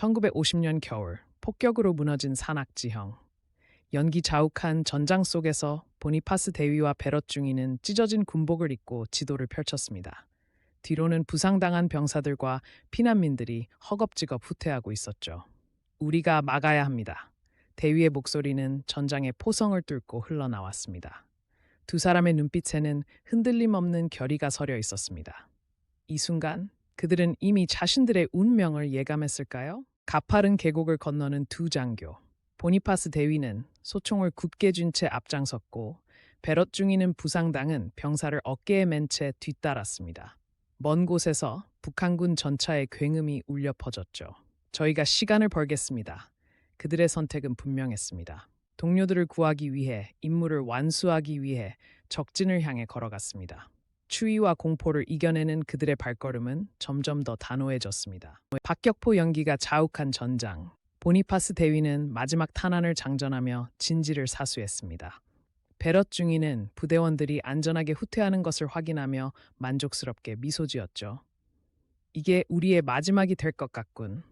1950년 겨울 폭격으로 무너진 산악지형. 연기 자욱한 전장 속에서 보니파스 대위와 베럿 중위는 찢어진 군복을 입고 지도를 펼쳤습니다. 뒤로는 부상당한 병사들과 피난민들이 허겁지겁 후퇴하고 있었죠. 우리가 막아야 합니다. 대위의 목소리는 전장의 포성을 뚫고 흘러나왔습니다. 두 사람의 눈빛에는 흔들림 없는 결의가 서려 있었습니다. 이 순간 그들은 이미 자신들의 운명을 예감했을까요? 가파른 계곡을 건너는 두 장교. 보니파스 대위는 소총을 굳게 쥔 채 앞장섰고 베럿 중위는 부상당은 병사를 어깨에 맨 채 뒤따랐습니다. 먼 곳에서 북한군 전차의 굉음이 울려 퍼졌죠. 저희가 시간을 벌겠습니다. 그들의 선택은 분명했습니다. 동료들을 구하기 위해 임무를 완수하기 위해 적진을 향해 걸어갔습니다. 추위와 공포를 이겨내는 그들의 발걸음은 점점 더 단호해졌습니다. 박격포 연기가 자욱한 전장. 보니파스 대위는 마지막 탄환을 장전하며 진지를 사수했습니다. 베럿 중위는 부대원들이 안전하게 후퇴하는 것을 확인하며 만족스럽게 미소 지었죠. 이게 우리의 마지막이 될 것 같군.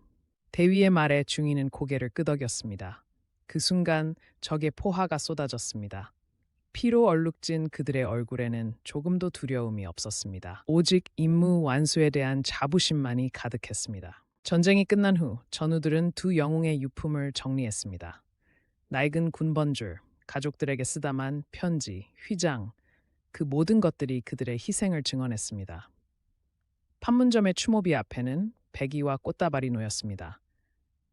대위의 말에 중위는 고개를 끄덕였습니다. 그 순간 적의 포화가 쏟아졌습니다. 피로 얼룩진 그들의 얼굴에는 조금도 두려움이 없었습니다. 오직 임무 완수에 대한 자부심만이 가득했습니다. 전쟁이 끝난 후 전우들은 두 영웅의 유품을 정리했습니다. 낡은 군번줄, 가족들에게 쓰다만 편지, 휘장, 그 모든 것들이 그들의 희생을 증언했습니다. 판문점의 추모비 앞에는 배기와 꽃다발이 놓였습니다.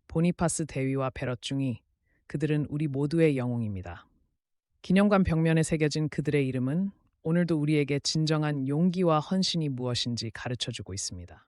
보니파스 대위와 베럿 중이 그들은 우리 모두의 영웅입니다. 기념관 벽면에 새겨진 그들의 이름은 오늘도 우리에게 진정한 용기와 헌신이 무엇인지 가르쳐 주고 있습니다.